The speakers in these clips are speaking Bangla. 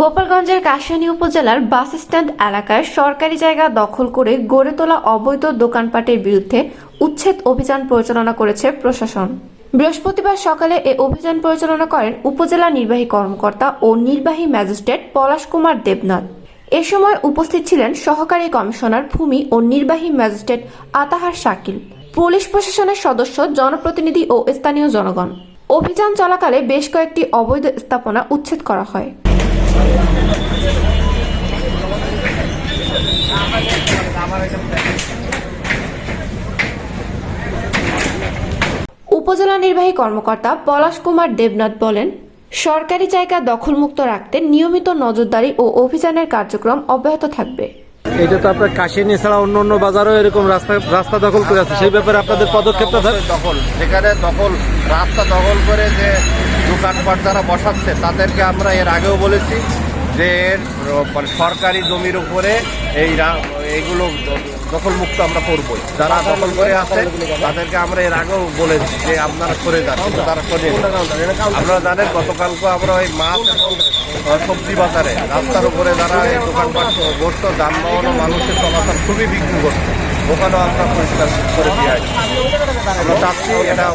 গোপালগঞ্জের কাশিয়ানী উপজেলার বাস স্ট্যান্ড এলাকায় সরকারি জায়গা দখল করে গড়ে তোলা অবৈধ দোকানপাটের বিরুদ্ধে উচ্ছেদ অভিযান পরিচালনা করেছে প্রশাসন। বৃহস্পতিবার সকালে এ অভিযান পরিচালনা করেন উপজেলা নির্বাহী কর্মকর্তা ও নির্বাহী ম্যাজিস্ট্রেট পলাশ কুমার দেবনাথ। এ সময় উপস্থিত ছিলেন সহকারী কমিশনার ভূমি ও নির্বাহী ম্যাজিস্ট্রেট আতাহার শাকিল, পুলিশ প্রশাসনের সদস্য, জনপ্রতিনিধি ও স্থানীয় জনগণ। অভিযান চলাকালে বেশ কয়েকটি অবৈধ স্থাপনা উচ্ছেদ করা হয়। উপজেলা নির্বাহী কর্মকর্তা পলাশ কুমার দেবনাথ বলেন সরকারি জায়গা দখলমুক্ত রাখতে নিয়মিত নজরদারি ও অভিযানের কার্যক্রম অব্যাহত থাকবে। এটা তো আপনার কাশিয়ানি ছাড়া অন্য অন্য বাজারও এরকম রাস্তা রাস্তা দখল করে আছে। সেই ব্যাপারে আপনাদের পদক্ষেপটা দখল। যেখানে দখল রাস্তা দখল করে যে দোকানপাট যারা বসাচ্ছে, তাদেরকে আমরা এর আগেও বলেছি যে এর মানে সরকারি জমির উপরে এই এইগুলো দখল মুক্ত আমরা করবই। যারা দখল করে আছে, তাদেরকে আমরা এর আগেও বলেছি যে আপনারা করে যান তারা করে আপনারা জানেন, গতকালকে আমরা ওই মাছ সবজি বাজারে, রাস্তার উপরে যারা এই দোকানপাট বসতো যানবাহন মানুষের চলাচল খুবই বিঘ্ন করতো। ওখানেও আমরা পরিষ্কার করে দিয়ে আসি। আমরা চাচ্ছি এটা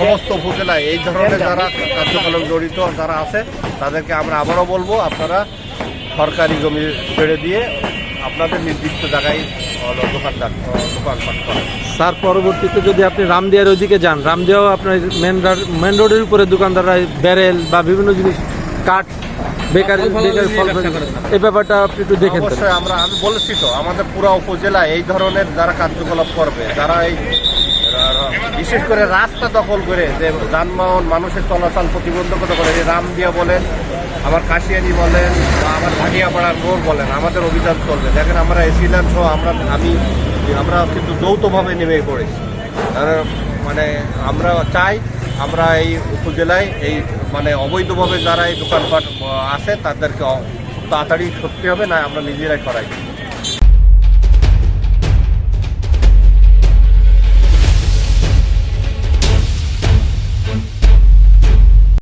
সমস্ত উপজেলায় এই ধরনের যারা কার্যকলাপ জড়িত যারা আছে, তাদেরকে আমরা আবারও বলব, আপনারা সরকারি জমি ছেড়ে দিয়ে আপনাদের নির্দিষ্ট জায়গায় দোকানদার দোকানপাট করেন স্যার, পরবর্তীতে যদি আপনি রামদিয়ার ওইদিকে যান, রামদিয়াও আপনার মেন মেন রোডের উপরে দোকানদাররা ব্যারেল বা বিভিন্ন জিনিস, কাঠ বেকার বেকার ফল এই ব্যাপারটা আপনি একটু দেখেন অবশ্যই আমরা আমি বলেছি তো আমাদের পুরো উপজেলায় এই ধরনের যারা কার্যকলাপ করবে যারা এই বিশেষ করে রাস্তা দখল করে যে যানবাহন মানুষের চলাচল প্রতিবন্ধকতা করে এই রামদিয়া বলেন আমার কাশিয়ানি বলেন বা আমার ভাটিয়াপাড়ার মোড় বলেন আমাদের অভিযান চলবে। দেখেন আমরা এসিলাম সহ আমরা আমি আমরা কিন্তু যৌথভাবে নেমে পড়েছি। মানে আমরা চাই আমরা এই উপজেলায় এই মানে অবৈধভাবে যারা এই দোকানপাট আছে তাদেরকে তাড়াতাড়ি সত্যি হবে, না আমরা নিজেরাই করাই